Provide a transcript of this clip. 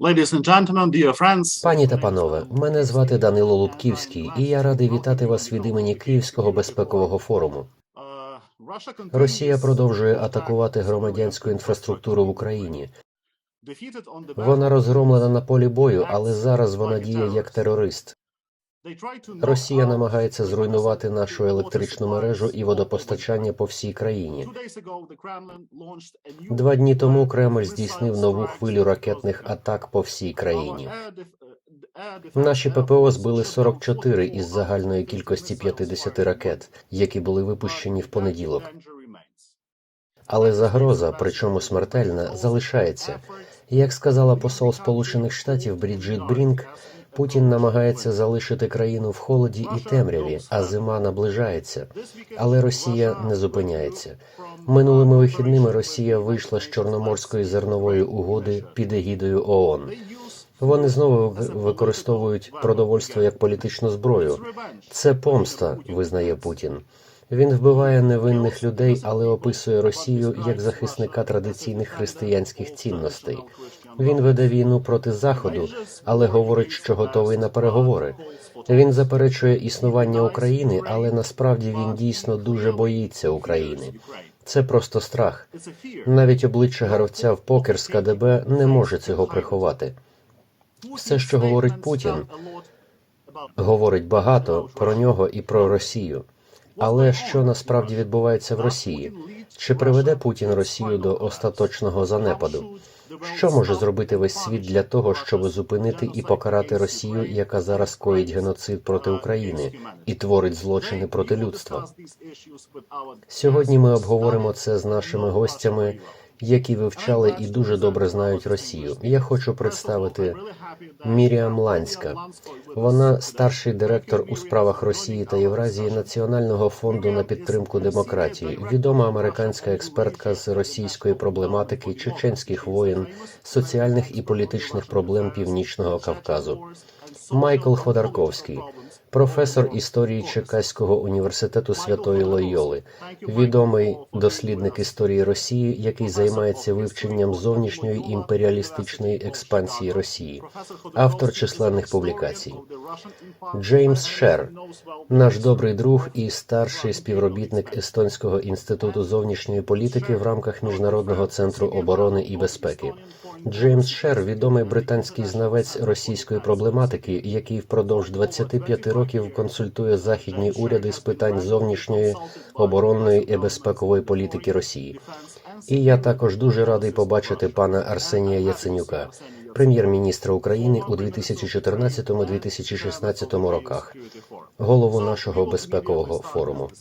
Ladies and gentlemen, dear friends, Пані та панове, мене звати Данило Лубківський, і я радий вітати вас від імені Київського безпекового форуму. Росія продовжує атакувати громадянську інфраструктуру в Україні. Вона розгромлена на полі бою, але зараз вона діє як терорист. Росія намагається зруйнувати нашу електричну мережу і водопостачання по всій країні. Два дні тому Кремль здійснив нову хвилю ракетних атак по всій країні. Наші ППО збили shot down 44 із загальної кількості missiles 50 ракет, які були випущені в понеділок. Але загроза, причому смертельна, залишається. Як сказала посол Сполучених Штатів Бріджит Брінк, Путін намагається залишити країну в холоді і темряві, а зима наближається. Але Росія не зупиняється. Минулими вихідними Росія вийшла з Чорноморської зернової угоди під егідою ООН. Вони знову використовують продовольство як політичну зброю. Це помста, визнає Путін. Він вбиває невинних людей, але описує Росію як захисника традиційних християнських цінностей. Він веде війну проти заходу, але говорить, що готовий на переговори. Він заперечує існування України, але насправді він дійсно дуже боїться України. Це просто страх. Навіть обличчя гравця в покер з КДБ не може цього приховати. Все, що говорить Путін, Говорить багато про нього і про Росію. Але що насправді відбувається в Росії? Чи приведе Путін Росію до остаточного занепаду? Що може зробити весь світ для того, щоб зупинити і покарати Росію, яка зараз коїть геноцид проти України і творить злочини проти людства? Сьогодні ми обговоримо це з нашими гостями, які вивчали і дуже добре знають Росію. Я хочу представити Міріам Ланська. Вона старший директор у справах Росії та Євразії Національного фонду на підтримку демократії, відома американська експертка з російської проблематики, чеченських воєн, соціальних і політичних проблем Північного Кавказу. Майкл Ходорковський, професор історії Чекаського університету Святої Лойоли, відомий дослідник історії Росії, який займається вивченням зовнішньої імперіалістичної експансії Росії, автор численних публікацій. Джеймс Шер, наш добрий друг і старший співробітник Естонського інституту зовнішньої політики в рамках Міжнародного центру оборони і безпеки. Джеймс Шер, відомий британський знавець російської проблематики, який впродовж 25 років консультує західні уряди з питань зовнішньої оборонної і безпекової політики Росії. І я також дуже радий побачити пана Арсенія Яценюка, прем'єр-міністра України у 2014-2016 роках, голову нашого безпекового форуму.